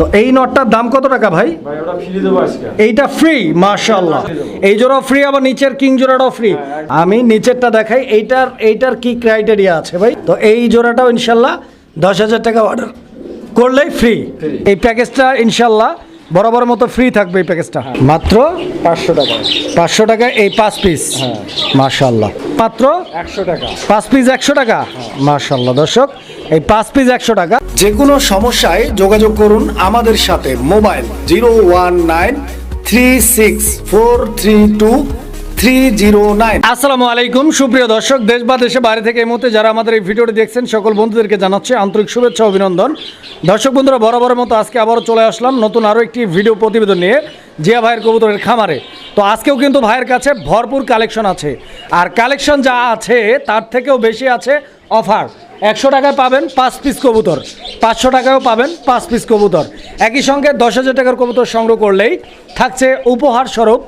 তো এই নটটার দাম কত টাকা ভাই? এইটা ফ্রি মার্শাল এই জোড়াও ফ্রি আবার নিচের কিং জোড়াটাও ফ্রি আমি নিচেরটা দেখাই এইটার এইটার কি ক্রাইটেরিয়া আছে ভাই? তো এই জোড়াটাও ইনশাল্লাহ দশ হাজার টাকা অর্ডার করলেই ফ্রি এই প্যাকেজটা ইনশাল্লাহ বরাবর মতো ফ্রি থাকবে এই প্যাকেজটা মাত্র পাঁচশো টাকা। পাঁচশো টাকা এই পাঁচ পিস মাশাল্লাহ মাত্র একশো টাকা। পাঁচ পিস একশো টাকা। মাশাল্লাহ দর্শক এই পাঁচ পিস একশো টাকা। যে কোনো সমস্যায় যোগাযোগ করুন আমাদের সাথে mobile zero one nine three six four three two আসসালামু আলাইকুম, সুপ্রিয় দর্শক, দেশ বা দেশে বাইরে থেকে এই মুহূর্তে যারা আমাদের এই ভিডিওটি দেখছেন, সকল বন্ধুদেরকে জানাচ্ছে আন্তরিক শুভেচ্ছা, অভিনন্দন। দর্শক বন্ধুরা, বরাবরের মতো আজকে আবারও চলে আসলাম নতুন আরও একটি ভিডিও প্রতিবেদন নিয়ে জিয়া ভাইয়ের কবুতরের খামারে। তো আজকেও কিন্তু ভাইয়ের কাছে ভরপুর কালেকশন আছে। আর কালেকশন যা আছে, তার থেকেও বেশি আছে অফার। একশো টাকায় পাবেন পাঁচ পিস কবুতর। পাঁচশো টাকায়ও পাবেন পাঁচ পিস কবুতর। একই সঙ্গে দশ হাজার টাকার কবুতর সংগ্রহ করলেই থাকছে উপহার স্বরূপ।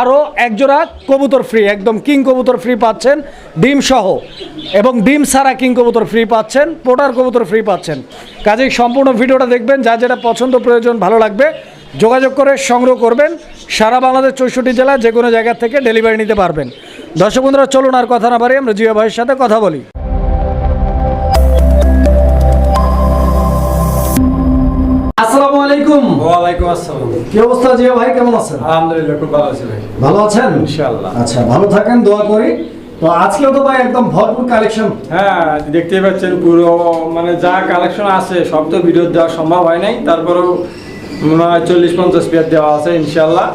আরও একজোড়া কবুতর ফ্রি একদম কিং কবুতর ফ্রি পাচ্ছেন, ডিম সহ। এবং ডিম ছাড়া কিং কবুতর ফ্রি পাচ্ছেন, পোটার কবুতর ফ্রি পাচ্ছেন। কাজেই সম্পূর্ণ ভিডিওটা দেখবেন, যা যেটা পছন্দ প্রয়োজন, ভালো লাগবে, যোগাযোগ করে সংগ্রহ করবেন। সারা বাংলাদেশ চৌষট্টি জেলায় যে কোনো জায়গা থেকে ডেলিভারি নিতে পারবেন। দর্শক বন্ধুরা, চলুন আর কথা না বাড়ি আমরা জিয়া ভাইয়ের সাথে কথা বলি। আসসালামু আলাইকুম। ওয়ালাইকুম আসসালাম। কি অবস্থা জিয়া ভাই কেমন আছেন? আলহামদুলিল্লাহ খুব ভালো আছি ভাই। ভালো আছেন? ইনশাআল্লাহ। আচ্ছা ভালো থাকেন দোয়া করি। তো আজকেও তো ভাই একদম ভরপুর কালেকশন হ্যাঁ দেখতেই পাচ্ছেন পুরো মানে যা কালেকশন আছে সব তো ভিডিও দেওয়া সম্ভব হয় নাই। তারপরেও চল্লিশ পঞ্চাশ পেয়ার দেওয়া আছে ইনশাল্লাহ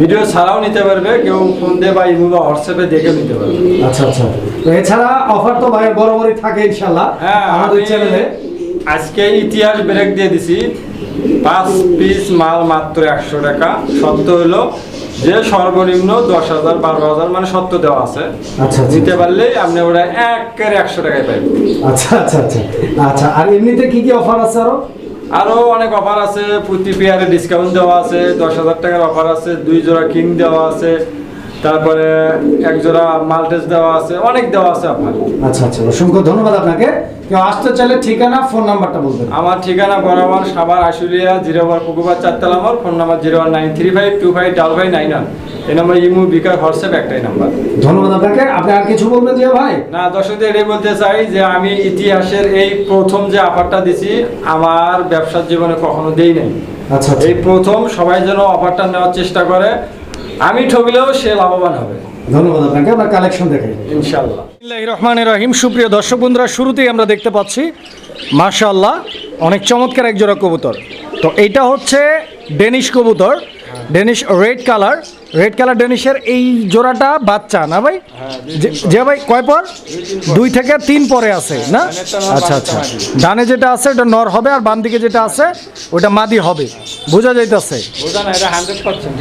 ভিডিও ছাড়াও নিতে পারবে কেউ ফোন দিয়ে বা ইমো বা হোয়াটসঅ্যাপে দেখে নিতে পারবে। আচ্ছা আচ্ছা। তো এছাড়া অফার তো ভাই বরাবরই থাকে ইনশাল্লাহ হ্যাঁ আমাদের আমি চ্যানেলে আজকে ইতিহাস ব্রেক দিয়ে দিছি। পাঁচ পিস মাল মাত্র একশো টাকা। সত্য হলো যে সর্বনিম্ন দশ হাজার বারো হাজার মানে সত্য দেওয়া আছে। আচ্ছা, আচ্ছা। নিতে পারলেই আপনি ওটা একের একশো টাকায় পাইবেন। আচ্ছা আচ্ছা আচ্ছা। আচ্ছা আর এমনিতে কি কি অফার আছে আরও? আরও অনেক অফার আছে। প্রতি পেয়ারে ডিসকাউন্ট দেওয়া আছে। দশ হাজার টাকার অফার আছে। দুই জোড়া কিং দেওয়া আছে। তারপরে এক জোড়া মাল্টেস দেওয়া আছে অনেক দেওয়া আছে অফার আচ্ছা আচ্ছা অসংখ্য ধন্যবাদ আপনাকে। কেউ আসতে চাইলে ঠিকানা ফোন নাম্বারটা বলবেন। আমার ঠিকানা বরাবর সাবার আশুলিয়া জিরো ওয়ান পুকুবার চারতলা আমার phone number zero one nine three five two five double five nine one. এই নাম্বার ইমু বিকাশ হোয়াটসঅ্যাপ একটাই নাম্বার। ধন্যবাদ আপনাকে। আপনি আর কিছু বলবেন জিয়া ভাই? না দর্শকদের এটাই বলতে চাই যে আমি ইতিহাসের এই প্রথম যে অফারটা দিছি আমার ব্যবসার জীবনে কখনো দেই নাই। আচ্ছা আচ্ছা। এই প্রথম সবাই যেন অফারটা নেওয়ার চেষ্টা করে। আমি ঠকলেও সে লাভবান হবে। ধন্যবাদ আপনাকে আমরা কালেকশন দেখাই। ইনশাল্লাহ রহমান রহিম। সুপ্রিয় দর্শক বন্ধুরা শুরুতেই আমরা দেখতে পাচ্ছি মাশাল্লাহ অনেক চমৎকার এক জোড়া কবুতর। তো এটা হচ্ছে ডেনিশ কবুতর। Danish red colour red colour ডেনিশের এই জোড়াটা বাচ্চা না ভাই? যে- যে ভাই কয় পর? দুই থেকে তিন পরে আছে না? আচ্ছা আচ্ছা। ডানে যেটা আছে ওটা নর হবে আর বাম দিকে যেটা আছে ওটা মাদি হবে। বোঝা যাইতেছে?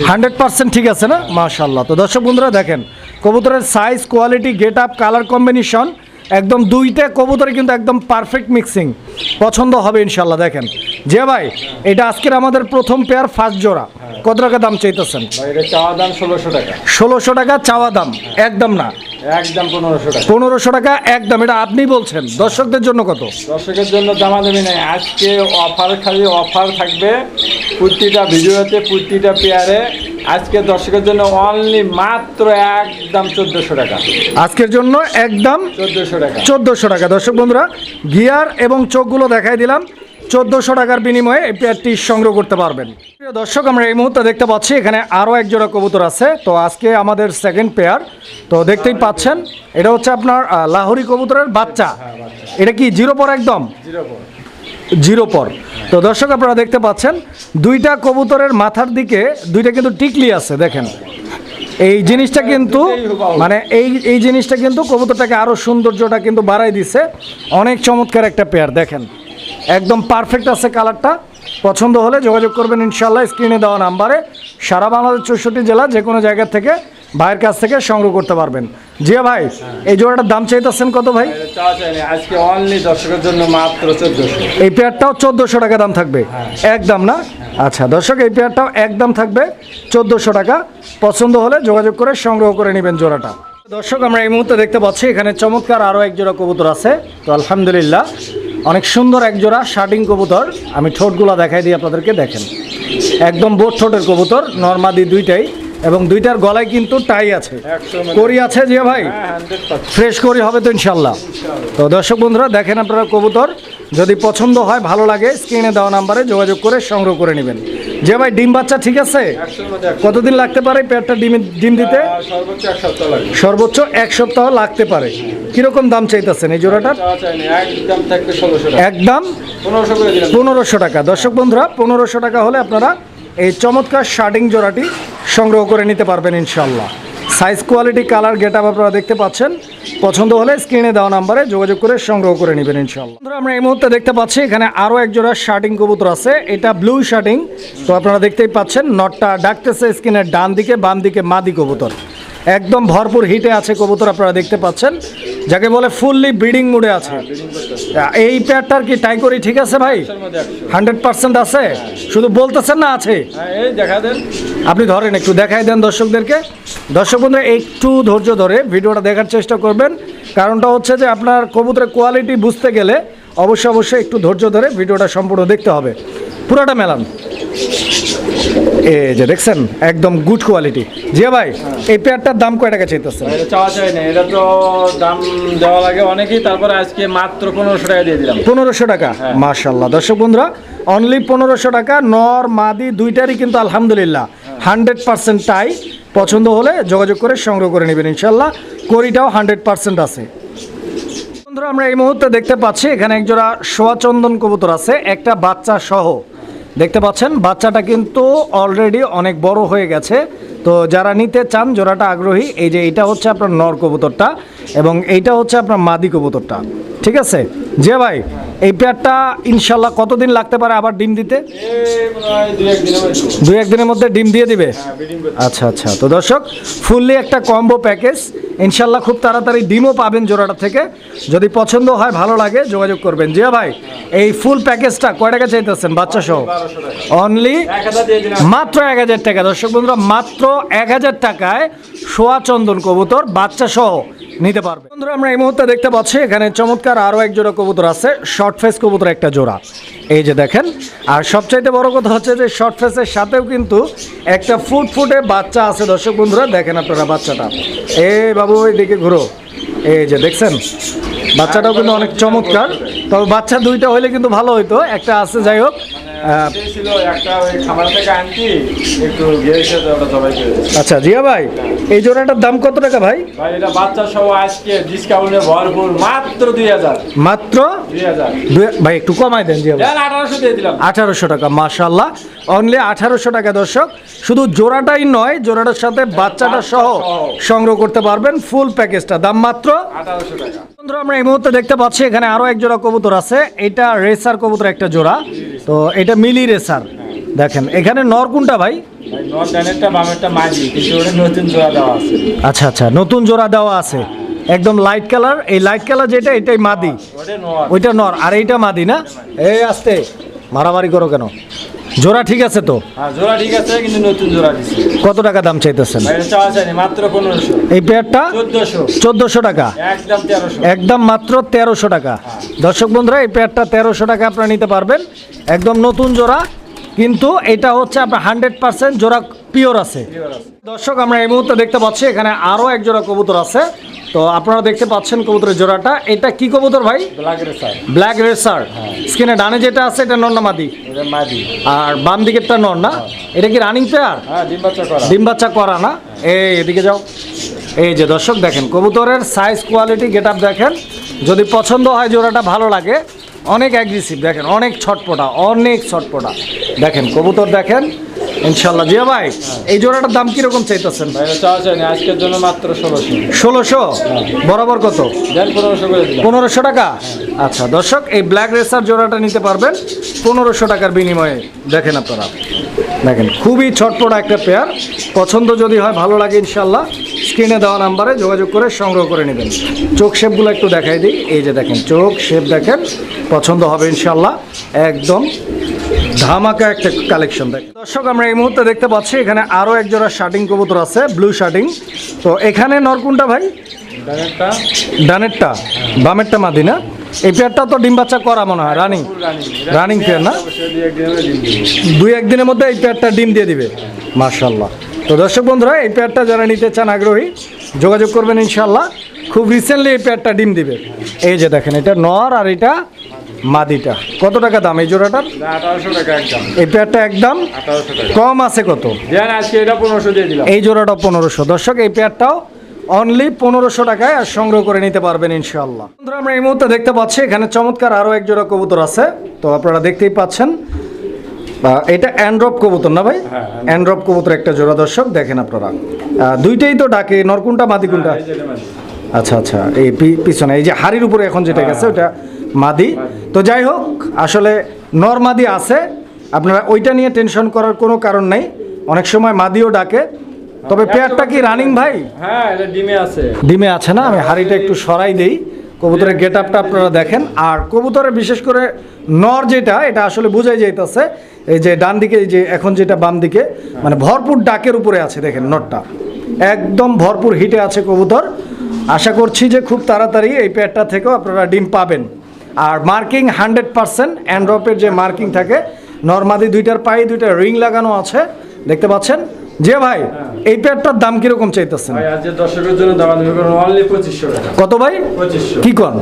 হান্ড্রেড পার্সেন্ট ঠিক আছে না? মাশাল্লাহ তো দর্শক বন্ধুরা দেখেন কবুতরের size quality get up colour combination একদম দুইটা কবুতরে কিন্তু একদম পারফেক্ট মিক্সিং পছন্দ হবে ইনশাল্লাহ দেখেন। যে ভাই এটা আজকের আমাদের প্রথম পেয়ার ফার্স্ট জোড়া। কত টাকা দাম চাইতেছেন? এটা চাওয়া দাম ষোলোশো টাকা। চাওয়া দাম একদম না? একদম পনেরোশো টাকা। পনেরোশো টাকা একদম এটা আপনি বলছেন দর্শকদের জন্য কত? দর্শকের জন্য দামা দামি নাই আজকে অফার খালি অফার থাকবে প্রতিটা ভিডিওতে প্রতিটা পেয়ারে। আজকে দর্শকের জন্য অনলি মাত্র একদম চোদ্দোশো টাকা। আজকের জন্য একদম চোদ্দোশো টাকা। চোদ্দোশো টাকা। দর্শক বন্ধুরা গিয়ার এবং চোখগুলো দেখাই দিলাম। চোদ্দোশো টাকার বিনিময়ে এই পেয়ারটি সংগ্রহ করতে পারবেন। প্রিয় দর্শক আমরা এই মুহূর্তে দেখতে পাচ্ছি এখানে আরও এক জোড়া কবুতর আছে। তো আজকে আমাদের সেকেন্ড পেয়ার তো দেখতেই পাচ্ছেন এটা হচ্ছে আপনার লাহোরি কবুতরের বাচ্চা। এটা কি জিরো পর একদম? জিরো জিরো পর। তো দর্শক আপনারা দেখতে পাচ্ছেন দুইটা কবুতরের মাথার দিকে দুইটা কিন্তু টিকলি আছে দেখেন। এই জিনিসটা কিন্তু মানে এই এই জিনিসটা কিন্তু কবুতরটাকে আরও সৌন্দর্যটা কিন্তু বাড়াই দিছে। অনেক চমৎকার একটা পেয়ার দেখেন। একদম পারফেক্ট আছে কালারটা পছন্দ হলে যোগাযোগ করবেন ইনশাল্লাহ স্ক্রিনে দেওয়া নাম্বারে। সারা বাংলাদেশ চৌষট্টি জেলা যে কোনো জায়গা থেকে ভাইয়ের কাছ থেকে সংগ্রহ করতে পারবেন। জিয়া ভাই এই জোড়াটার দাম চাইতেছেন কত ভাই? আজকে অনলি দর্শকের জন্য মাত্র চোদ্দোশো। এই পেয়ারটাও চোদ্দোশো টাকা দাম থাকবে। একদম না? আচ্ছা দর্শক এই পেয়ারটাও একদম থাকবে চোদ্দোশো টাকা। পছন্দ হলে যোগাযোগ করে সংগ্রহ করে নেবেন জোড়াটা। দর্শক আমরা এই মুহূর্তে দেখতে পাচ্ছি এখানে চমৎকার আরও এক জোড়া কবুতর আছে। তো আলহামদুলিল্লাহ। অনেক সুন্দর এক জোড়া শার্টিং কবুতর। আমি ঠোঁটগুলো দেখাই দিই আপনাদেরকে দেখেন। একদম বোট ঠোঁটের কবুতর নর্মাদি দুইটাই এবং দুইটার গলায় কিন্তু টাই আছে। করি আছে যে ভাই? হ্যাঁ ফ্রেশ করি হবে তো ইনশাল্লাহ। তো দর্শক বন্ধুরা দেখেন আপনারা কবুতর। যদি পছন্দ হয় ভালো লাগে স্ক্রিনে দেওয়া নাম্বারে যোগাযোগ করে সংগ্রহ করে নেবেন। যে ভাই ডিম বাচ্চা ঠিক আছে? কতদিন লাগতে পারে পেটটা ডিম ডিম দিতে? সর্বোচ্চ এক সপ্তাহ লাগতে পারে। কীরকম দাম চাইতেছেন এই জোড়াটার একদম পনেরোশো টাকা। দর্শক বন্ধুরা পনেরোশো টাকা হলে আপনারা এই চমৎকার শার্টিং জোড়াটি সংগ্রহ করে নিতে পারবেন ইনশাল্লাহ size quality colour get up আপনারা দেখতে পাচ্ছেন। পছন্দ হলে স্ক্রিনে দেওয়া নাম্বারে যোগাযোগ করে সংগ্রহ করে নেবেন ইনশাল্লাহ বন্ধুরা, আমরা এই মুহূর্তে দেখতে পাচ্ছি এখানে আরও একজোড়া শার্টিং কবুতর আছে। এটা ব্লু শার্টিং। তো আপনারা দেখতেই পাচ্ছেন নটটা ডাকতেছে স্ক্রিনের ডান দিকে বাম দিকে মাদি কবুতর। একদম ভরপুর হিটে আছে কবুতর আপনারা দেখতে পাচ্ছেন। যাকে বলে ফুললি ব্রিডিং মুডে আছে। এই পেয়ারটার কি টাই করি ঠিক আছে ভাই? হান্ড্রেড পার্সেন্ট আছে। শুধু বলতেছেন না আছে? হ্যাঁ আপনি ধরেন একটু দেখাই দেন দর্শকদেরকে। দর্শক বন্ধুরা একটু ধৈর্য ধরে ভিডিওটা দেখার চেষ্টা করবেন। কারণটা হচ্ছে যে আপনার কবুতরের কোয়ালিটি বুঝতে গেলে অবশ্যই অবশ্যই একটু ধৈর্য ধরে ভিডিওটা সম্পূর্ণ দেখতে হবে। পুরোটা মেলান। এই যে দেখছেন একদম গুড কোয়ালিটি জিয়া ভাই এই পেয়ারটার দাম কয় টাকা চাইতেছেন? চাওয়া চাই না এটা তো দাম দেওয়া লাগে অনেকেই তারপরে আজকে মাত্র পনেরোশো টাকা দিয়ে দিলাম। পনেরোশো টাকা? হ্যাঁ। মাশাল্লাহ দর্শক বন্ধুরা অনলি পনেরোশো টাকা নর মাদি দুইটারই কিন্তু আলহামদুলিল্লাহ। হান্ড্রেড পার্সেন্ট টাই। পছন্দ হলে যোগাযোগ করে সংগ্রহ করে নেবেন ইনশাল্লাহ করিটাও হান্ড্রেড পার্সেন্ট আছে। বন্ধুরা আমরা এই মুহূর্তে দেখতে পাচ্ছি এখানে একজোড়া সোয়াচন্দন কবুতর আছে একটা বাচ্চা সহ। দেখতে পাচ্ছেন, বাচ্চাটা কিন্তু অলরেডি অনেক বড় হয়ে গেছে। তো যারা নিতে চান, জোড়াটা আগ্রহী, এই যে এটা হচ্ছে আপনার নর কবুতরটা এবং এইটা হচ্ছে আপনার মাদি কবুতরটা। ঠিক আছে? যে ভাই এই পেয়ারটা ইনশাল্লাহ কতদিন লাগতে পারে আবার ডিম দিতে? দুই একদিনের মধ্যে ডিম দিয়ে দিবে? আচ্ছা আচ্ছা। তো দর্শক, ফুললি একটা কম্বো প্যাকেজ ইনশাল্লাহ খুব তাড়াতাড়ি ডিমও পাবেন জোড়াটা থেকে। যদি পছন্দ হয়, ভালো লাগে, যোগাযোগ করবেন। জিয়া ভাই, এই ফুল প্যাকেজটা কয় টাকা চাইতেছেন বাচ্চা সহ অনলি মাত্র এক হাজার টাকা। দর্শক বন্ধুরা, মাত্র এক হাজার টাকায় সোয়া চন্দন কবুতর বাচ্চা সহ নিতে পারবে। বন্ধুরা, আমরা এই মুহূর্তে দেখতে পাচ্ছি, এখানে চমৎকার আরও এক জোড়া কবুতর আছে শর্ট ফেস কবুতর একটা জোড়া। এই যে দেখেন, আর সবচাইতে বড় কথা হচ্ছে যে শর্ট ফেসের সাথেও কিন্তু একটা ফুট ফুটে বাচ্চা আছে। দর্শক বন্ধুরা, দেখেন আপনারা বাচ্চাটা। এ বাবু ওই দিকে ঘুরো। এই যে দেখছেন, বাচ্চাটাও কিন্তু অনেক চমৎকার। তবে বাচ্চা দুইটা হইলে কিন্তু ভালো হইতো। একটা আছে, যাই হোক দিয়েছি। আচ্ছা জিয়া ভাই এই জোড়াটার দাম কত টাকা ভাই? ভাই এটা বাচ্চা সহ আজকে ডিসকাউন্টে ভরপুর মাত্র দুই হাজার। মাত্র? ভাই একটু কমাই দেন জিয়া ভাই। আঠারোশো দিয়ে দিলাম। আঠারোশো টাকা মাশাল্লাহ অনলি আঠারোশো টাকা দর্শক। শুধু জোড়াটাই নয় জোড়াটার সাথে বাচ্চাটা সহ সংগ্রহ করতে পারবেন ফুল প্যাকেজটা দাম মাত্র? আঠারোশো টাকা। বন্ধুরা আমরা এই মুহূর্তে দেখতে পাচ্ছি এখানে আরও এক জোড়া কবুতর আছে। এটা রেসার কবুতর একটা জোড়া। তো এটা মিলি রেসার। দেখেন এখানে নর কোনটা ভাই? আচ্ছা আচ্ছা নতুন জোড়া দেওয়া আছে। একদম লাইট কালার এই লাইট কালার যেটা এটাই মাদি। ওইটা নর। আর এইটা মাদি না? এই আসতে মারামারি করো কেন? জোড়া ঠিক আছে তো? হ্যাঁ জোড়া ঠিক আছে কিন্তু নতুন জোড়া কত টাকা দাম চাইতেছেন? মাত্র পনেরোশো। এই পেয়ারটা? চোদ্দশো। টাকা? একদম মাত্র তেরোশো টাকা। দর্শক বন্ধুরা এই পেয়ারটা তেরোশো টাকা আপনারা নিতে পারবেন। একদম নতুন জোড়া কিন্তু এটা হচ্ছে আপনার হান্ড্রেড পার্সেন্ট জোড়া পিওর আছে। দর্শক আমরা এই মুহূর্তে দেখতে পাচ্ছি এখানে আরও এক জোড়া কবুতর আছে। তো আপনারা দেখতে পাচ্ছেন কবুতরের জোড়াটা। এটা কি কবুতর ভাই? ব্ল্যাক রেসার স্কিনে ডানে যেটা আছে এটা নর না মাদি? আর বাম দিকেরটা নর না? এটা কি রানিং পেয়ার হ্যাঁ ডিম বাচ্চা করা। ডিম বাচ্চা করা না? এই এদিকে যাও। এই যে দর্শক দেখেন কবুতরের সাইজ কোয়ালিটি গেট আপ দেখেন। যদি পছন্দ হয় জোড়াটা ভালো লাগে। অনেক অ্যাগ্রেসিভ দেখেন অনেক ছটপটা অনেক ছটপটা। দেখেন কবুতর দেখেন। ইনশাল্লাহ জিয়া ভাই এই জোড়াটার দাম কীরকম চাইতেছেন? আজকের জন্য মাত্র ষোলোশো। ষোলোশো? বরাবর কত? পনেরোশো পনেরোশো টাকা? আচ্ছা দর্শক এই ব্ল্যাক রেসার জোড়াটা নিতে পারবেন। পনেরোশো টাকার বিনিময়ে। দেখেন আপনারা। দেখেন খুবই ছটপটা একটা পেয়ার পছন্দ যদি হয় ভালো লাগে ইনশাল্লাহ স্ক্রিনে দেওয়া নাম্বারে যোগাযোগ করে সংগ্রহ করে নেবেন। চোখ শেপগুলো একটু দেখাই দিই। এই যে দেখেন চোখ শেপ দেখেন। পছন্দ হবে ইনশাল্লাহ একদম ধামাকা একটা কালেকশন দেখেন দর্শক আমরা এই মুহূর্তে দেখতে পাচ্ছি এখানে আরও এক জোড়া শার্টিং কবুতর আছে ব্লু শার্টিং তো এখানে নরকুনটা ভাই? ডানেরটা। বামেরটা মাদি না এই পেয়ারটা তো ডিম বাচ্চা করা মনে হয় রানিং রানিং পেয়ার না? দুই একদিনের মধ্যে এই পেয়ারটা ডিম দিয়ে দিবে। মার্শাল্লাহ তো দর্শক বন্ধুরা এই পেয়ারটা যারা নিতে চান আগ্রহী যোগাযোগ করবেন ইনশাল্লাহ খুব রিসেন্টলি এই পেয়ারটা ডিম দিবে। এই যে দেখেন এটা নর আর এটা মাদিটা। কত টাকা দাম এই জোড়াটার? এই পেয়ারটা একদম? কম আছে কত? এই জোড়াটা পনেরোশো। দর্শক এই পেয়ারটাও অনলি পনেরোশো টাকায় আর সংগ্রহ করে নিতে পারবেন ইনশাল্লাহ বন্ধুরা আমরা এই মুহূর্তে দেখতে পাচ্ছি এখানে চমৎকার আরও এক জোড়া কবুতর আছে। তো আপনারা দেখতেই পাচ্ছেন এটা অ্যান্ড্রপ কবুতর না ভাই? হ্যাঁ, অ্যান্ড্রপ কবুতর একটা জোড়া দর্শক দেখেন আপনারা। দুইটাই তো ডাকে নরকুনটা মাদি কোনটা এই যে এটা মাঝে। আচ্ছা আচ্ছা এই পিছনে এই যে হাড়ির উপরে এখন যেটা গেছে ওটা মাদি। তো যাই হোক আসলে নর মাদি আছে। আপনারা ওইটা নিয়ে টেনশন করার কোনো কারণ নেই। অনেক সময় মাদিও ডাকে। তবে পেয়ারটা কি রানিং ভাই? হ্যাঁ এটা ডিমে আছে। ডিমে আছে না? আমি হাড়িটা একটু সরাই দেই। কবুতরের গেট আপটা আপনারা দেখেন। আর কবুতরের বিশেষ করে নর যেটা এটা আসলে বোঝাই যাইতেছে। এই যে ডান দিকে এই যে এখন যেটা বাম দিকে মানে ভরপুর ডাকের উপরে আছে দেখেন নরটা একদম ভরপুর হিটে আছে কবুতর। আশা করছি যে খুব তাড়াতাড়ি এই পেয়ারটা থেকেও আপনারা ডিম পাবেন। আর মার্কিং হান্ড্রেড পার্সেন্ট অ্যান্ড্রপের যে মার্কিং থাকে নর্মাদি দুইটার পায়ে দুইটা রিং লাগানো আছে দেখতে পাচ্ছেন? যে ভাই এই পেয়ারটার দাম কীরকম চাইতেছেন? দর্শকের জন্য দাম কত ভাই? কি কন?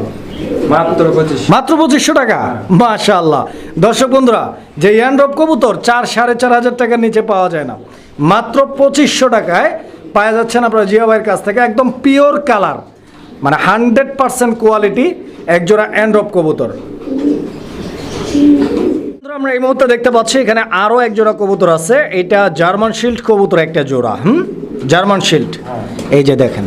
মাত্র পঁচিশশো। টাকা? মাশাআল্লাহ। দর্শক বন্ধুরা যে ইয়ানড্রপ কবুতর চার সাড়ে চার হাজার টাকার নিচে পাওয়া যায় না। মাত্র পঁচিশশো টাকায় পাওয়া যাচ্ছেন আপনার জিয়া ভাইয়ের কাছ থেকে একদম পিওর কালার মানে হান্ড্রেড পার্সেন্ট কোয়ালিটি একজোড়া অ্যান্ড্রপ কবুতর। আমরা এই মুহূর্তে দেখতে পাচ্ছি এখানে আরও এক জোড়া কবুতর আছে। এটা জার্মান শিল্ড কবুতর একটা জোড়া হুম? German shield. এই যে দেখেন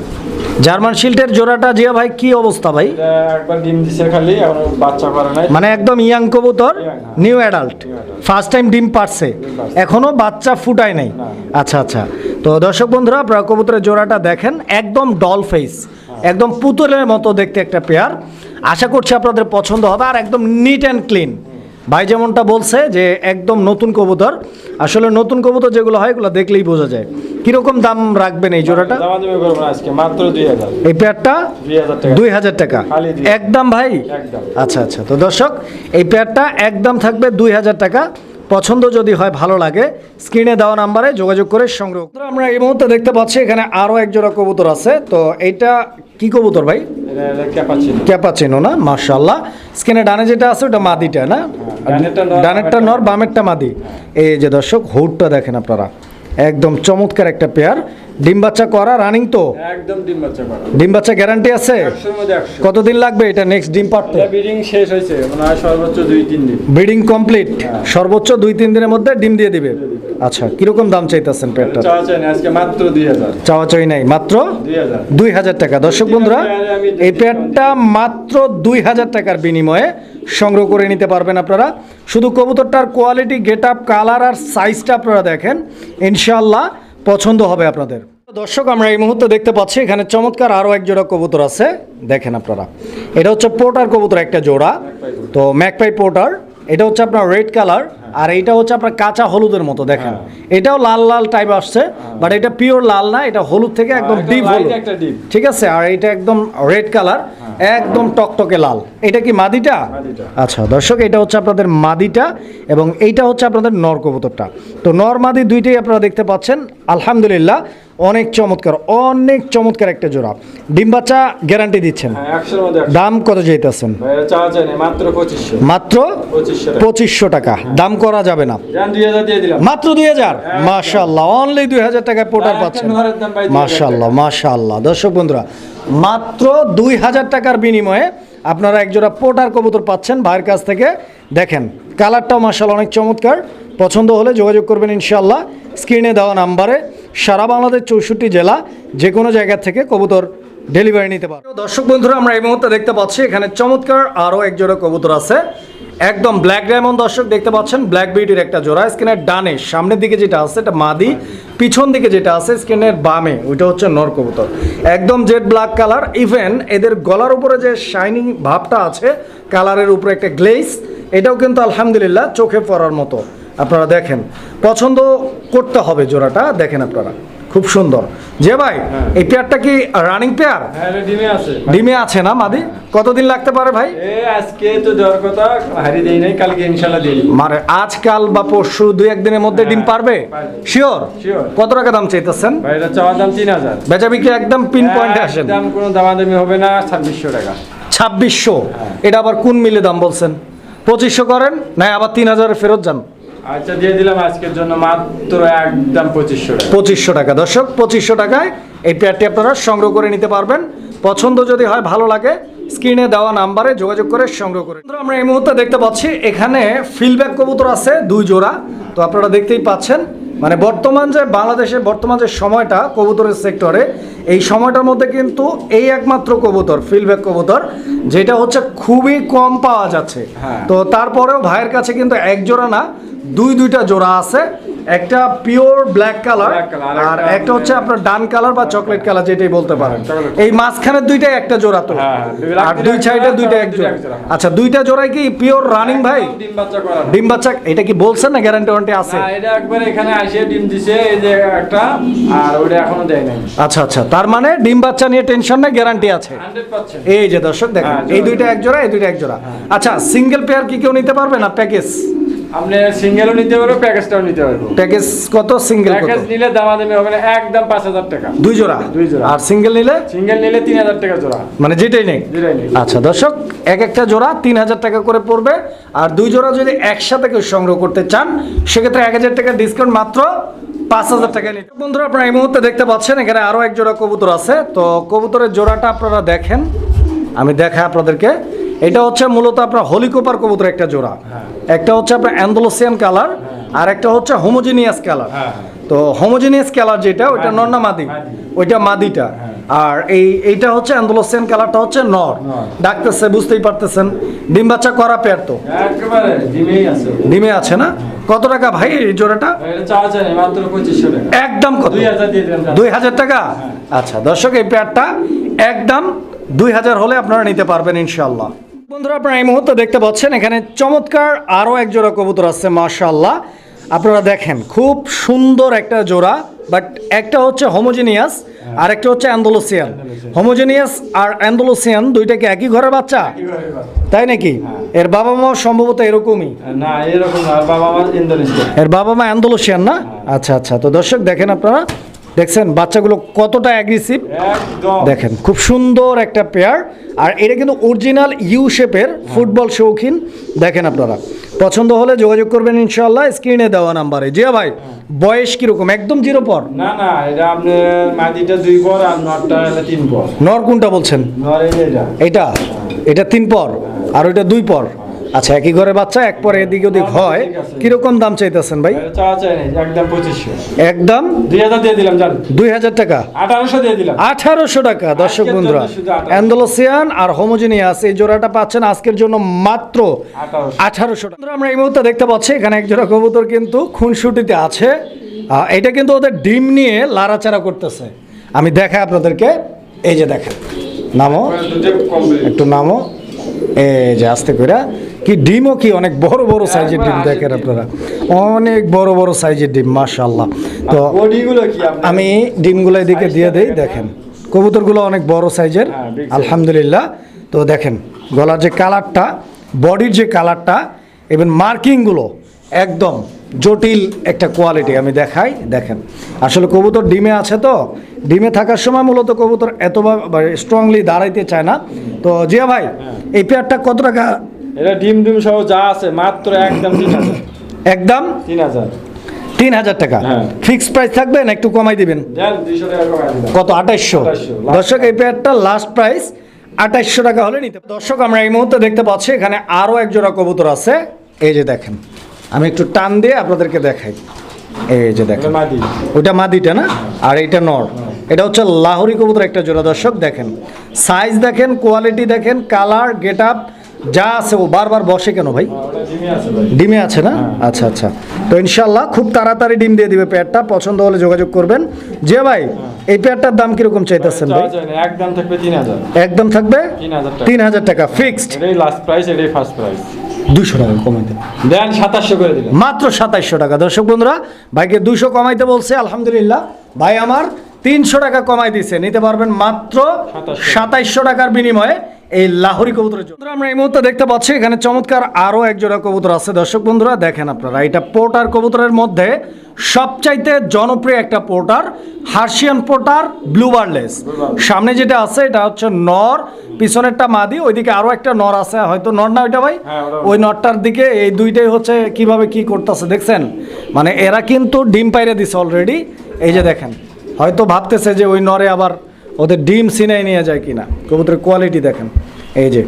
জার্মান শিল্ডের জোড়াটা জিয়া ভাই কি অবস্থা ভাই? একবার ডিম দিছে খালি এখন বাচ্চা করে নাই। মানে একদম ইয়াং কবুতর হ্যাঁ। New adult. ফার্স্ট টাইম ডিম পারছে। এখনও বাচ্চা ফুটায় নাই। আচ্ছা আচ্ছা। তো দর্শক বন্ধুরা আপনারা কবুতরের জোড়াটা দেখেন একদম ডল ফেস একদম পুতুলের মতো দেখতে একটা পেয়ার আশা করছি আপনাদের পছন্দ হবে আর একদম নিট অ্যান্ড ক্লিন ভাই যেমনটা বলছে যে একদম নতুন কবুতর আসলে নতুন কবুতর যেগুলো হয় এগুলো দেখলেই বোঝা যায়। কীরকম দাম রাখবেন এই জোড়াটা? এই পেয়ারটা দুই হাজার টাকা। একদম ভাই? আচ্ছা আচ্ছা। তো দর্শক এই পেয়ারটা একদম থাকবে দুই হাজার টাকা। পছন্দ যদি হয় ভালো লাগে স্ক্রিনে দেওয়া নাম্বারে যোগাযোগ করে সংগ্রহ করে আমরা এই মুহূর্তে দেখতে পাচ্ছি এখানে আরও একজোড়া কবুতর আছে। তো এইটা কি কবুতর ভাই? ক্যাপাচিনো না? মার্শাল্লাহ স্ক্রিনে ডানে যেটা আছে ওটা মাদিটা না? ডানেরটা নর, ডানেরটা নর বামেরটা মাদি। এই যে দর্শক হুডটা দেখেন আপনারা। একদম চমৎকার একটা পেয়ার ডিম বাচ্চা করা রানিং তো? একদম ডিম বাচ্চা করা। ডিম বাচ্চা গ্যারান্টি আছে? কতদিন লাগবে এটা নেক্সট ডিম পারতে এটা ব্রিডিং শেষ হয়েছে মনে হয় সর্বোচ্চ দুই তিন দিন। ব্রিডিং কমপ্লিট সর্বোচ্চ দুই তিন দিনের মধ্যে ডিম দিয়ে দিবে? আচ্ছা কীরকম দাম চাইতেছেন পেয়ারটা চাওয়া চাই না আজকে মাত্র দুই হাজার। চাওয়া চাই নাই মাত্র? দুই হাজার। দুই হাজার টাকা। দর্শক বন্ধুরা এই পেয়ারটা মাত্র দুই হাজার টাকার বিনিময়ে সংগ্রহ করে নিতে পারবেন আপনারা। শুধু কবুতরটার কোয়ালিটি গেট আপ কালার আর সাইজটা আপনারা দেখেন ইনশাল্লাহ পছন্দ হবে আপনাদের। দর্শক, আমরা এই মুহূর্তে দেখতে পাচ্ছি, এখানে চমৎকার আরও এক জোড়া কবুতর আছে। দেখেন আপনারা, এটা হচ্ছে পোর্টার কবুতর একটা জোড়া। তো ম্যাকপাই পোর্টার এটা হচ্ছে আপনার রেড কালার আর এইটা হচ্ছে আপনার কাঁচা হলুদের মতো দেখেন। এটাও লাল লাল টাইপ আসছে বাট এটা পিওর লাল না এটা হলুদ থেকে একদম একদম ডিপ হলুদ। ঠিক আছে? আর এটা একদম রেড কালার একদম টকটকে লাল। এটা কি মাদিটা। আচ্ছা দর্শক এটা হচ্ছে আপনাদের মাদিটা এবং এইটা হচ্ছে আপনাদের নর কবুতরটা। তো নর মাদি দুইটাই আপনারা দেখতে পাচ্ছেন। আলহামদুলিল্লাহ অনেক চমৎকার অনেক চমৎকার একটা জোড়া। ডিম বাচ্চা গ্যারান্টি দিচ্ছেন। হ্যাঁ দাম কত যেতেছেন মাত্র পঁচিশশো। টাকা। দাম করা যাবে না। মাত্র দুই হাজার? মাশাল্লাহ অনলি দুই হাজার টাকায় পোটার পাচ্ছেন। নরের দাম ভাই 2000 মাশাল্লাহ মাশাল্লাহ দর্শক বন্ধুরা মাত্র দুই হাজার টাকার বিনিময়ে আপনারা একজোড়া পোটার কবুতর পাচ্ছেন ভাইয়ের কাছ থেকে। দেখেন কালারটাও মাশাল্লাহ অনেক চমৎকার। পছন্দ হলে যোগাযোগ করবেন ইনশাল্লাহ স্ক্রিনে দেওয়া নাম্বারে সারা বাংলাদেশ চৌষট্টি জেলা যে কোনো জায়গা থেকে কবুতর ডেলিভারি নিতে পারো দর্শক বন্ধুরা আমরা এই মুহূর্তে দেখতে পাচ্ছি এখানে চমৎকার আরও একজোড়া কবুতর আছে। একদম ব্ল্যাক ডায়মন্ড দর্শক দেখতে পাচ্ছেন ব্ল্যাক বিউটির একটা জোড়া। স্ক্রিনের ডানে, সামনের দিকে যেটা আছে, এটা মাদি, পিছন দিকে যেটা আছে, স্ক্রিনের বামে, ওইটা হচ্ছে নর কবুতর। একদম জেড ব্ল্যাক কালার ইভেন এদের গলার উপরে যে শাইনিং ভাবটা আছে কালারের উপরে একটা গ্লেজ এটাও কিন্তু আলহামদুলিল্লাহ চোখে পড়ার মতো। আপনারা দেখেন, পছন্দ করতে হবে জোড়াটা, দেখেন আপনারা। খুব সুন্দর। যে ভাই হ্যাঁ। এই পেয়ারটা কি রানিং পেয়ার? হ্যাঁ ডিমে আছে। ডিমে আছে না মাদি? কতদিন লাগতে পারে ভাই? আজকে তো দেওয়ার কথা হারি দেই নাই কালকে দিই মানে আজকাল বা পরশু দুই একদিনের মধ্যে ডিম হ্যাঁ, পারবে। পারবে। শিওর কত টাকা দাম চাইতেছেন? ভাই এটা চাওয়ার দাম বেচা বিক্রি একদম পিন পয়েন্টে আসেন। দাম কোনো দামাদামি হবে না ছাব্বিশশো টাকা। ছাব্বিশশো? হ্যাঁ। এটা আবার কোন মিলে দাম বলছেন? পঁচিশশো করেন না আবার তিন হাজারে ফেরত যান। আচ্ছা দিয়ে দিলাম আজকের জন্য মাত্র একদম পঁচিশশো টাকা। পঁচিশশো টাকা। দর্শক পঁচিশশো টাকায় এই পেয়ারটি আপনারা সংগ্রহ করে নিতে পারবেন। পছন্দ যদি হয় ভালো লাগে স্ক্রিনে দেওয়া নাম্বারে যোগাযোগ করে সংগ্রহ করে আমরা এই মুহূর্তে দেখতে পাচ্ছি এখানে ফিলব্যাক কবুতর আছে দুই জোড়া। তো আপনারা দেখতেই পাচ্ছেন মানে বর্তমান যে বাংলাদেশে বর্তমান যে সময়টা কবুতরের সেক্টরে এই সময়টার মধ্যে কিন্তু এই একমাত্র কবুতর ফিলব্যাক কবুতর যেটা হচ্ছে খুবই কম পাওয়া যাচ্ছে। হ্যাঁ। তো তারপরেও ভাইয়ের কাছে কিন্তু এক জোড়া না দুই দুইটা জোড়া আছে। একটা পিওর ব্ল্যাক কালার আর একটা হচ্ছে আপনার ডান কালার বা চকলেট কালার যেটাই বলতে পারেন। এই মাঝখানের দুইটা একটা জোড়া তো। হ্যাঁ, হ্যাঁ। আর দুই সাইডে দুইটা এক জোড়া। আচ্ছা দুইটা জোড়াই কি পিওর রানিং ভাই? ডিম বাচ্চা করা। ডিম বাচ্চা এটা কি বলছেন না গ্যারান্টি ওয়ারেন্টি আছে? না এটা একবার এখানে আসে ডিম দিছে এই যে একটা আর ওটা এখনও দেয় নাই। আচ্ছা আচ্ছা তার মানে ডিম বাচ্চা নিয়ে টেনশন নেই গ্যারান্টি আছে। এই যে দর্শক দেখেন হ্যাঁ, এই দুইটা এক জোড়া এই দুইটা এক জোড়া। আচ্ছা সিঙ্গেল পেয়ার কি কেউ নিতে পারবে না প্যাকেজ আপনি সিঙ্গেলও নিতে পারব প্যাকেজটাও নিতে পারব প্যাকেজ কত সিঙ্গেল কত? প্যাকেজ নিলে দামাদামি হবে না একদম পাঁচ হাজার টাকা। দুই জোড়া? দুই জোড়া। আর সিঙ্গেল নিলে? সিঙ্গেল নিলে তিন হাজার টাকা জোড়া। মানে যেটাই নেই যেটাই নেই। আচ্ছা দর্শক এক একটা জোড়া তিন হাজার টাকা করে পড়বে। আর দুই জোড়া যদি একসাথে কেউ সংগ্রহ করতে চান সেক্ষেত্রে এক হাজার টাকা ডিসকাউন্ট মাত্র পাঁচ হাজার টাকা নিতে বন্ধুরা আপনারা এই মুহূর্তে দেখতে পাচ্ছেন এখানে আরও এক জোড়া কবুতর আছে। তো কবুতরের জোড়াটা আপনারা দেখেন। আমি দেখাই আপনাদেরকে। এটা হচ্ছে মূলত আপনার হলিকোপার কবুতর একটা জোড়া। হ্যাঁ। একটা হচ্ছে আপনার অ্যান্ডোলোসিয়ান কালার আর একটা হচ্ছে হোমোজিনিয়াস কালার হ্যাঁ। তো হোমোজিনিয়াস কালার যেটা ওইটা। নন্না মাদি। ওইটা মাদিটা। হ্যাঁ। আর এই এইটা হচ্ছে অ্যান্ডোলোসিয়ান কালারটা হচ্ছে নর। ডাকতেছে বুঝতেই পারতেছেন। ডিম বাচ্চা করা পেয়ার তো। ডিমে আছে না? কত টাকা ভাই এই জোড়াটা? একদম কত? দুই হাজার টাকা? আচ্ছা দর্শক এই পেয়ারটা একদম দুই হাজার হলে আপনারা নিতে পারবেন ইনশাল্লাহ বন্ধুরা আপনারা এই মুহূর্তে দেখতে পাচ্ছেন এখানে চমৎকার আরও এক জোড়া কবুতর আছে মাশাল্লাহ আপনারা দেখেন খুব সুন্দর একটা জোড়া বাট একটা হচ্ছে হোমোজিনিয়াস আর একটা হচ্ছে অ্যান্ডোলোসিয়ান হোমোজিনিয়াস আর অ্যান্ডোলোসিয়ান দুইটা কি একই ঘরের বাচ্চা? তাই নাকি? এর বাবা মা সম্ভবত এরকমই। না এরকম এর বাবা মা অ্যান্ডোলোসিয়ান না আচ্ছা আচ্ছা তো দর্শক দেখেন আপনারা দেখছেন বাচ্চাগুলো কতটা অ্যাগ্রেসিভ দেখেন খুব সুন্দর একটা পেয়ার আর এটা কিন্তু অরিজিনাল ইউ শেপের ফুটবল শৌখিন। দেখেন আপনারা। পছন্দ হলে যোগাযোগ করবেন ইনশাল্লাহ স্ক্রিনে দেওয়া নাম্বারে। জিয়া ভাই বয়স কীরকম? একদম জিরো পর? না না এটা মাটিটা দুই পর আর হলো তিন পর। নর কোনটা বলছেন? নর এটা। এটা? এটা তিন পর। আর ওইটা দুই পর। আচ্ছা একই ঘরে বাচ্চা এক পরে এদিকে ওদিক হয়। কীরকম দাম চাইতেছেন ভাই? একদম পঁচিশশো। একদম দুই হাজার দিয়ে দিলাম জান। দুই হাজার টাকা? আঠারোশো দিয়ে দিলাম। আঠারোশো টাকা দর্শক বন্ধুরা। জন্য শুধু 1800 অ্যান্ডোলোসিয়ান আর হোমোজিনিয়াস এই জোড়াটা পাচ্ছেন আজকের জন্য মাত্র আঠারোশো। টাকা। আমরা এই মুহূর্তে দেখতে পাচ্ছি এখানে এক জোড়া কবুতর কিন্তু খুনসুটিতে আছে। এটা কিন্তু ওদের ডিম নিয়ে লাড়াচাড়া করতেছে। আমি দেখাই আপনাদেরকে এই যে দেখেন। নামো। একটু নামো। এই যে আস্তে করে কি ডিমও কি অনেক বড় বড় সাইজের ডিম দেখেন আপনারা। অনেক বড় বড় সাইজের ডিম মাশাল্লাহ তো আমি ডিমগুলো এদিকে দিয়ে দেই দেখেন। কবুতরগুলো অনেক বড় সাইজের হ্যাঁ। আলহামদুলিল্লাহ। তো দেখেন গলার যে কালারটা বডির যে কালারটা এবং মার্কিংগুলো একদম জটিল একটা কোয়ালিটি আমি দেখাই দেখেন। আসলে কবুতর ডিমে আছে তো? ডিমে থাকার সময় মূলত কবুতর এত স্ট্রংলি দাঁড়াইতে চায় না। তো জিয়া ভাই হ্যাঁ। এই পেয়ারটা কত টাকা এটা ডিম ডিম সহ যা আছে মাত্র একদম তিন হাজার। একদম? তিন হাজার। তিন হাজার টাকা? হ্যাঁ। ফিক্সড প্রাইস থাকবে না একটু কমাই দিবেন? কত? আঠাইশশো? দর্শক এই পেয়ারটা লাস্ট প্রাইস আঠাইশশো টাকা হলে নিতে দর্শক আমরা এই মুহূর্তে দেখতে পাচ্ছি এখানে আরও এক জোড়া কবুতর আছে। এই যে দেখেন আমি একটু টান দিয়ে আপনাদেরকে দেখাই। এই যে দেখেন এটা ওটা মাদিটা না? আর এইটা নর। এটা হচ্ছে লাহোরি কবুতর একটা জোড়া দর্শক দেখেন। সাইজ দেখেন কোয়ালিটি দেখেন কালার গেট আপ যা আছে ও বারবার বসে কেন ভাই? ডিমে আছে না? আচ্ছা আচ্ছা। তো ইনশাল্লাহ খুব তাড়াতাড়ি ডিম দিয়ে দিবে পেয়ারটা। পছন্দ হলে যোগাযোগ করবেন। যে ভাই এই পেয়ারটার দাম কীরকম চাইতেছেন ভাই? একদম থাকবে তিন হাজার। একদম থাকবে? তিন হাজার টাকা। ফিক্সড লাস্ট প্রাইস এটাই ফার্স্ট প্রাইস দুশো টাকা কমাইতে দেন। সাতাশশো করে দিলাম। মাত্র সাতাইশশো টাকা। দর্শক বন্ধুরা ভাইকে দুশো কমাইতে বলছে আলহামদুলিল্লাহ। ভাই আমার তিনশো টাকা কমাই দিছে। নিতে পারবেন মাত্র সাতাইশশো টাকার বিনিময়ে এই লাহোরি কবুতরের জন্য। আমরা এই মুহূর্তে দেখতে পাচ্ছি এখানে চমৎকার আরও এক জোড়া কবুতর আছে। দর্শক বন্ধুরা দেখেন আপনারা এটা পোর্টার কবুতরের মধ্যে সবচাইতে জনপ্রিয় একটা পোর্টার হার্সিয়ান পোর্টার ব্লু বার্লেস। সামনে যেটা আছে এটা হচ্ছে নর পিছনেরটা মাদি ওইদিকে আরও একটা নর আছে। হয়তো নর না ওইটা ভাই? হ্যাঁ, ওই নরটার দিকে এই দুইটাই হচ্ছে কীভাবে কি করতেছে দেখছেন? মানে এরা কিন্তু ডিম পাইরে দিছে অলরেডি এই যে দেখেন হয়তো ভাবতেছে যে ওই নরে আবার ওদের ডিম সিনাই নিয়ে যায় কিনা? কবুতরের কোয়ালিটি দেখেন। এই যে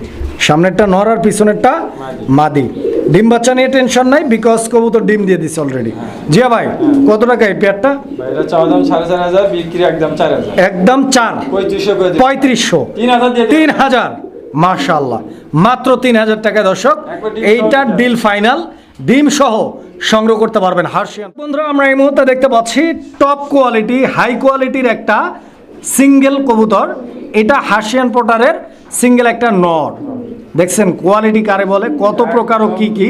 সামনেরটা নর আর পিছনেরটা মাদি। ডিম বাচ্চা নিয়ে টেনশন নাই বিকজ কবুতর ডিম দিয়ে দিছে অলরেডি জিয়া ভাই কত টাকা এই পেয়ারটা? একদম চার পঁয়ত্রিশশো তিন হাজার মার্শাল্লাহ মাত্র তিন হাজার টাকা দর্শক। এইটার ডিল ফাইনাল ডিম সহ সংগ্রহ করতে পারবেন হার্সিয়ান বন্ধুরা আমরা এই মুহূর্তে দেখতে পাচ্ছি টপ কোয়ালিটি হাই কোয়ালিটির একটা সিঙ্গেল কবুতর এটা হাসিয়ান পোটারের সিঙ্গেল একটা নর। দেখছেন কোয়ালিটি কারে বলে কত প্রকার ও কি কি।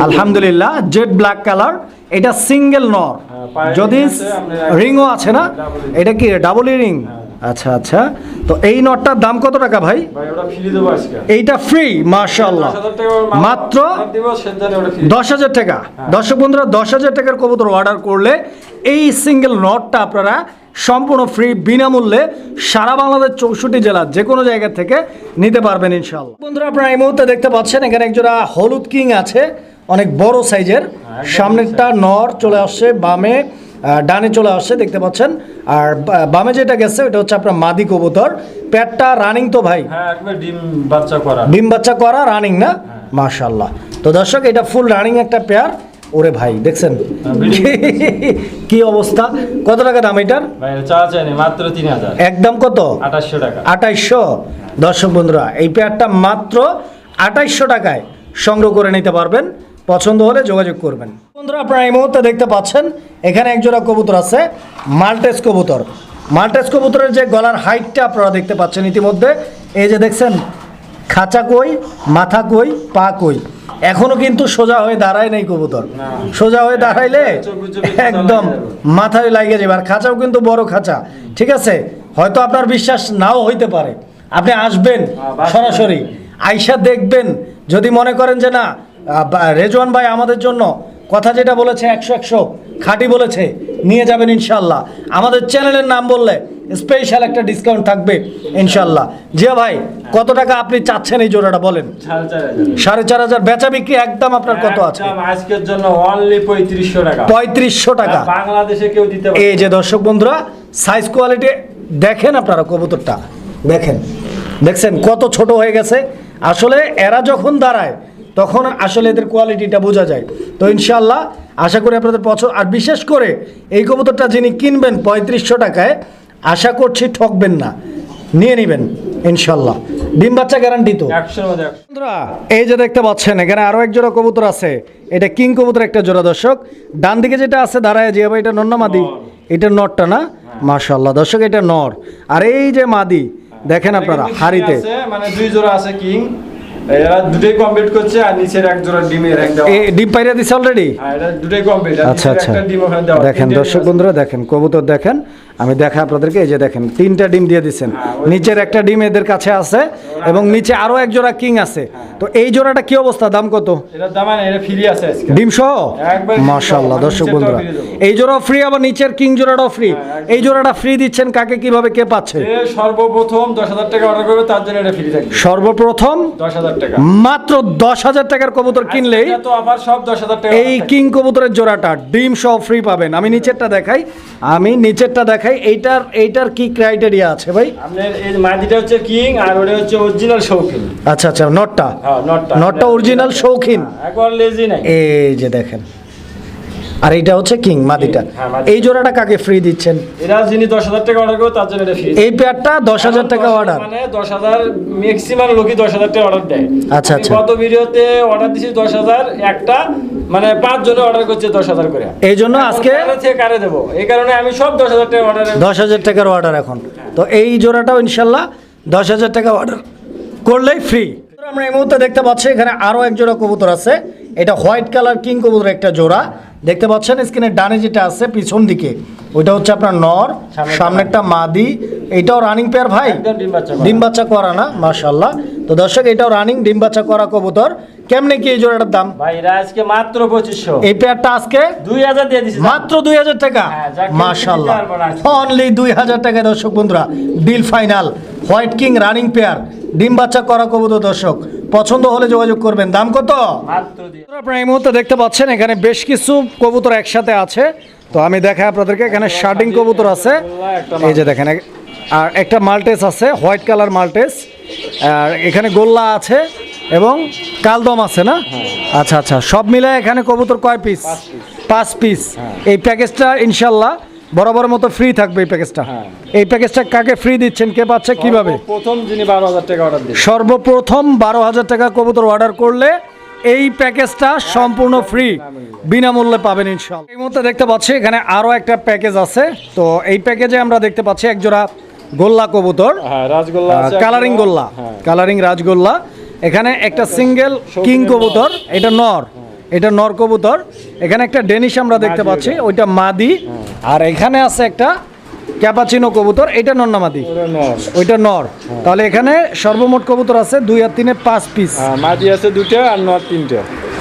আলহামদুলিল্লাহ জেড ব্ল্যাক কালার এটা সিঙ্গেল নর। হ্যাঁ, যদি রিংও আছে না এটা কি ডাবল রিং আচ্ছা আচ্ছা। তো এই নটটার দাম কত টাকা ভাই? এইটা ফ্রি দশ মাল- মাত্র দশ হাজার টাকা। দর্শক বন্ধুরা দশ হাজার টাকার কবুতর অর্ডার করলে এই সিঙ্গেল নটটা আপনারা সম্পূর্ণ ফ্রি বিনামূল্যে সারা বাংলাদেশ চৌষট্টি জেলার যে কোনো জায়গা থেকে নিতে পারবেন ইনশাল্লাহ বন্ধুরা আপনারা এই মুহূর্তে দেখতে পাচ্ছেন এখানে একজোড়া হলুদ কিং আছে অনেক বড় সাইজের। সামনেরটা নর চলে আসছে বামে ডানে চলে আসছে দেখতে পাচ্ছেন। আর বামে যেটা গেছে ওটা হচ্ছে আপনার মাদি কবুতর। প্যাটটা রানিং তো ভাই? হ্যাঁ ডিম বাচ্চা করা। ডিম বাচ্চা করা রানিং না? মাশাল্লাহ তো দর্শক এটা ফুল রানিং একটা পেয়ার ওরে ভাই দেখছেন? কি অবস্থা? কত টাকা দাম এটার? এটা মাত্র তিন হাজার। একদম কত? আঠাশশো টাকা। আঠাইশশো দর্শক বন্ধুরা এই পেয়ারটা মাত্র আঠাইশশো টাকায় সংগ্রহ করে নিতে পারবেন। পছন্দ হলে যোগাযোগ করবেন। বন্ধুরা আপনারা এই মুহূর্তে দেখতে পাচ্ছেন এখানে একজোড়া কবুতর আছে মাল্টেস কবুতর। মাল্টেস কবুতরের যে গলার হাইটটা আপনারা দেখতে পাচ্ছেন ইতিমধ্যে। এই যে দেখছেন খাঁচা কই মাথা কই পা কই? এখনও কিন্তু সোজা হয়ে দাঁড়ায় নাই কবুতর। সোজা হয়ে দাঁড়াইলে বেশি একদম মাথায় লাগে যাবে। আর খাঁচাও কিন্তু বড় খাঁচা ঠিক আছে? হয়তো আপনার বিশ্বাস নাও হইতে পারে। আপনি আসবেন হ্যাঁ, সরাসরি। আইসা দেখবেন। যদি মনে করেন যে না রেজওয়ান ভাই আমাদের জন্য কথা যেটা বলেছে একশো একশো খাঁটি বলেছে নিয়ে যাবেন ইনশাল্লাহ আমাদের চ্যানেলের নাম বললে স্পেশাল একটা ডিসকাউন্ট থাকবে ইনশাল্লাহ জিয়া ভাই কত টাকা আপনি চাচ্ছেন এই জোড়াটা বলেন? সাড়ে চার হাজার। বেচা বিক্রি একদম আপনার কত আছে? আজকের জন্য অনলি পঁয়ত্রিশশো টাকা। পঁয়ত্রিশশো টাকা। বাংলাদেশে কেউ দিতে এই যে দর্শক বন্ধুরা সাইজ কোয়ালিটি দেখেন আপনারা কবুতরটা। দেখেন। দেখছেন কত ছোট হয়ে গেছে? আসলে এরা যখন দাঁড়ায় তখন আসলে এদের কোয়ালিটিটা বোঝা যায়। তো ইনশাল্লাহ আশা করি আপনাদের পছন্দ আর বিশেষ করে এই কবুতরটা যিনি কিনবেন পঁয়ত্রিশশো টাকায় আশা করছি ঠকবেন না। নিয়ে নেবেন ইনশাল্লাহ। ডিম বাচ্চা গ্যারান্টি তো। বন্ধুরা এই যে দেখতে পাচ্ছেন এখানে আরও এক জোড়া কবুতর আছে। এটা কিং কবুতর একটা জোড়া দর্শক। ডান দিকে যেটা আছে দাঁড়ায় যে ভাই এটা নন্না মাদি? এটা নরটা না? মাশাল্লাহ দর্শক এটা নর। আর এই যে মাদি দেখেন আপনারা হাড়িতে। মানে দুই জোড়া আছে কিং। এরা দুটোই কমপ্লিট করছে আর নিচের এক জোড়া ডিমের এক দেওয়া। এ ডিম পাইরা দিছে অলরেডি হ্যাঁ, এটা দুটোই কমপ্লিট আচ্ছা আচ্ছা। দেখেন দর্শক বন্ধুরা দেখেন কবুতর দেখেন। আমি দেখা আপনাদেরকে এই যে দেখেন তিনটা ডিম দিয়ে দিচ্ছেন। হ্যাঁ, নিচের একটা ডিম এদের কাছে আছে এবং নিচে আরও এক জোড়া কিং আছে। তো এই জোড়াটা কি অবস্থা? দাম কত? মানে ডিম সহ? মাশাআল্লাহ দেবো, দর্শক বন্ধুরা। এই জোড়াও ফ্রি আবার নিচের কিং জোড়াটাও ফ্রি হ্যাঁ, এই জোড়াটা ফ্রি দিচ্ছেন কাকে কীভাবে কে পাচ্ছে? সর্বপ্রথম দশ হাজার টাকা অর্ডার করবে তার জন্য এটা ফ্রি থাকবে। সর্বপ্রথম দশ হাজার টাকা। মাত্র দশ হাজার টাকার কবুতর কিনলেই সব দশ হাজার টাকা এই কিং কবুতরের জোড়াটা ডিম সহ ফ্রি পাবেন। আমি নিচেরটা দেখাই। আমি নিচেরটা দেখাই এইটার এইটার কি ক্রাইটেরিয়া আছে ভাই? আপনার এই মাদিটা হচ্ছে কিং আর ওটা হচ্ছে অরিজিনাল শৌখিন। আচ্ছা আচ্ছা নটটা। হ্যাঁ নটটা। নটটা অরিজিনাল শৌখিন। একবার লেজি নাই। এই যে দেখেন। আর এইটা হচ্ছে কিং মাদিটা। হ্যাঁ, এই জোড়াটা কাকে ফ্রি দিচ্ছেন? এরা যিনি দশ হাজার টাকা অর্ডার করবে তার জন্য এটা ফ্রি এই পেয়ারটা দশ হাজার টাকা অর্ডার মানে দশ হাজার ম্যাক্সিমাম লোকই দশ হাজার টাকা অর্ডার দেয়। আচ্ছা, আচ্ছা। গত ভিডিওতে অর্ডার দিছি দশ হাজার একটা মানে পাঁচ জনে অর্ডার করছে দশ হাজার করে। এই জন্য আজকে কারে দেবো? এই কারণে আমি সব দশ হাজার টাকা অর্ডার দশ হাজার টাকার অর্ডার এখন। তো এই জোড়াটাও ইনশাল্লাহ দশ হাজার টাকা অর্ডার করলেই ফ্রি আমরা এই মুহূর্তে দেখতে পাচ্ছি এখানে আরও এক জোড়া কবুতর আছে। এটা হোয়াইট কালার কিং কবুতর একটা জোড়া। দেখতে পাচ্ছেন স্ক্রিনের ডানে যেটা আছে পিছন দিকে। ওইটা হচ্ছে আপনার নর সামনেরটা সামনেরটা মাদি। এইটাও রানিং পেয়ার ভাই? ডিম বাচ্চা করা। ডিম বাচ্চা করা না মাশাল্লাহ তো দর্শক এটাও রানিং ডিম বাচ্চা করা কবুতর। কেমনে কি এই জোড়াটার দাম? ভাই আজকে মাত্র পঁচিশশো। এই পেয়ারটা আজকে দুই হাজার দিয়ে দিছি মাত্র দুই হাজার টাকা? হ্যাঁ, আজকে। অনলি দুই হাজার টাকায় দর্শক বন্ধুরা deal final white king running pair ডিম বাচ্চা করা কবুতর দর্শক পছন্দ হলে যোগাযোগ করবেন। দাম কত? আপনারা এই মুহূর্তে দেখতে পাচ্ছেন এখানে বেশ কিছু কবুতর একসাথে আছে। তো আমি দেখাই আপনাদেরকে এখানে শার্টিং কবুতর আছে। এই যে দেখেন আর একটা মাল্টেস আছে হোয়াইট কালার মাল্টেস। আর এখানে গোল্লা আছে এবং কালদম আছে না? আচ্ছা আচ্ছা সব মিলে এখানে কবুতর কয় পিস পাঁচ পিস এই প্যাকেজটা ইনশাল্লাহ বরাবর মতো ফ্রি থাকবে এই প্যাকেজটা হ্যাঁ। এই প্যাকেজটা কাকে ফ্রি দিচ্ছেন? কে পাচ্ছে? কীভাবে? প্রথম যিনি বারো হাজার টাকা অর্ডার দিন সর্বপ্রথম বারো হাজার টাকা কবুতর অর্ডার করলে এই প্যাকেজটা সম্পূর্ণ ফ্রি বিনামূল্যে পাবেন ইনশাল্লাহ এই মুহূর্তে দেখতে পাচ্ছি এখানে আরও একটা প্যাকেজ আছে। তো এই প্যাকেজে আমরা দেখতে পাচ্ছি একজোড়া গোল্লা কবুতর। হ্যাঁ রাজগোল্লা কালারিং গোল্লা। হ্যাঁ। কালারিং রাজগোল্লা। এখানে একটা সিঙ্গেল কিং কবুতর। এটা নর। এটা নর কবুতর। এখানে একটা ডেনিশ আমরা দেখতে পাচ্ছি। ওইটা মাদি। আর এখানে আছে একটা ক্যাপাচিনো কবুতর এটা নর না মাদি ওটা নর। ওইটা নর। তাহলে এখানে সর্বমোট কবুতর আছে দুই আর তিনে পাঁচ পিস হ্যাঁ, মাদি আছে দুটো আর নর তিনটে।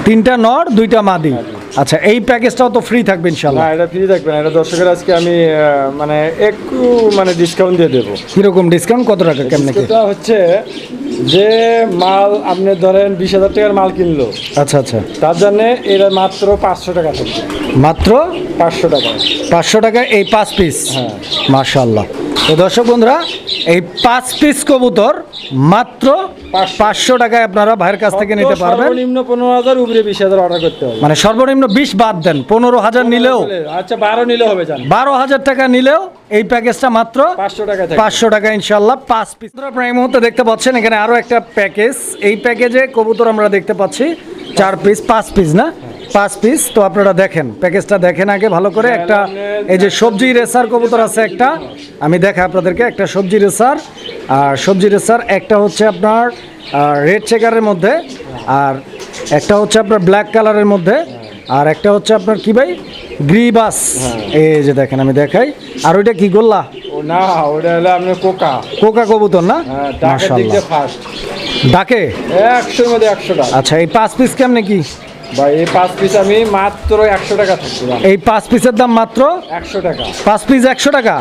তিনটা নর দুইটা মাদি। আচ্ছা এই প্যাকেজটাও তো ফ্রি থাকবে ইনশাল্লাহ না এটা ফ্রি থাকবে না। এটা দর্শকের আজকে আমি মানে একটু মানে ডিসকাউন্ট দিয়ে দেবো। কীরকম ডিসকাউন্ট কত টাকা? কেমনে হচ্ছে যে মাল আপনি ধরেন বিশ হাজার টাকার মাল কিনলো আচ্ছা আচ্ছা। তার জন্য এটা মাত্র পাঁচশো টাকা থাকবে মাত্র? পাঁচশো টাকা। পাঁচশো টাকা এই পাঁচ পিস? হ্যাঁ। মাশাল্লাহ তো দর্শক বন্ধুরা এই পাঁচ পিস কবুতর মাত্র পাঁচশো। টাকায় আপনারা ভাইয়ের কাছ থেকে নিতে পারবেন। সর্বনিম্ন পনেরো হাজার উপরে বিশ হাজার অর্ডার করতে হবে। মানে সর্বনিম্ন বিশ বাদ দেন পনেরো হাজার নিলেও। আচ্ছা বারো নিলে হবে বারো হাজার টাকা নিলেও এই প্যাকেজটা মাত্র পাঁচশো টাকা পাঁচশো টাকা ইনশাল্লাহ পাঁচ পিস আপনারা এই মুহূর্তে দেখতে পাচ্ছেন এখানে আরও একটা প্যাকেজ এই প্যাকেজে কবুতর আমরা দেখতে পাচ্ছি চার পিস পাঁচ পিস না? পাঁচ পিস তো আপনারা দেখেন প্যাকেজটা দেখেন আগে ভালো করে। একটা এই যে সবজি রেসার কবুতর আছে একটা। আমি দেখাই আপনাদেরকে একটা সবজি রেসার। আর সবজি রেসার একটা হচ্ছে আপনার রেড চেকারের মধ্যে। আর একটা হচ্ছে আপনার ব্ল্যাক কালারের মধ্যে। আর একটা হচ্ছে আপনার কি ভাই? গ্রিবাস। এই যে দেখেন আমি দেখাই। আর ওইটা কি গোল্লা? না ওটা হলো আপনার কোকা। কোকা কবুতর না? হ্যাঁ মাশাআল্লাহ। ফার্স্ট ডাকে? মধ্যে আচ্ছা এই পাঁচ পিস কেমনে কি? ভাই এই পাঁচ পিস আমি মাত্র একশো টাকা থাকছে এই পাঁচ পিসের দাম মাত্র? একশো টাকা। পাঁচ পিস একশো টাকা?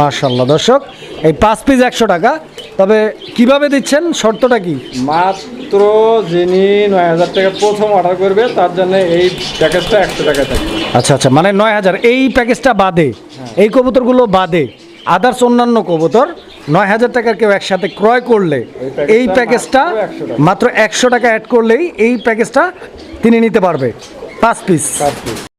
মাশাল্লাহ দর্শক এই পাঁচ পিস একশো টাকা। তবে কীভাবে দিচ্ছেন? শর্তটা কি? মাত্র যিনি নয় হাজার টাকা প্রথম অর্ডার করবে তার জন্য এই প্যাকেজটা একশো টাকা থাকবে। আচ্ছা আচ্ছা মানে নয় হাজার। এই প্যাকেজটা বাদে এই কবুতরগুলো বাদে আদার্স অন্যান্য কবুতর নয় হাজার টাকার কেউ একসাথে ক্রয় করলে এই প্যাকেজটা মাত্র 100 টাকা। মাত্র একশো টাকা অ্যাড করলেই এই প্যাকেজটা তিনি নিতে পারবে। পাঁচ পিস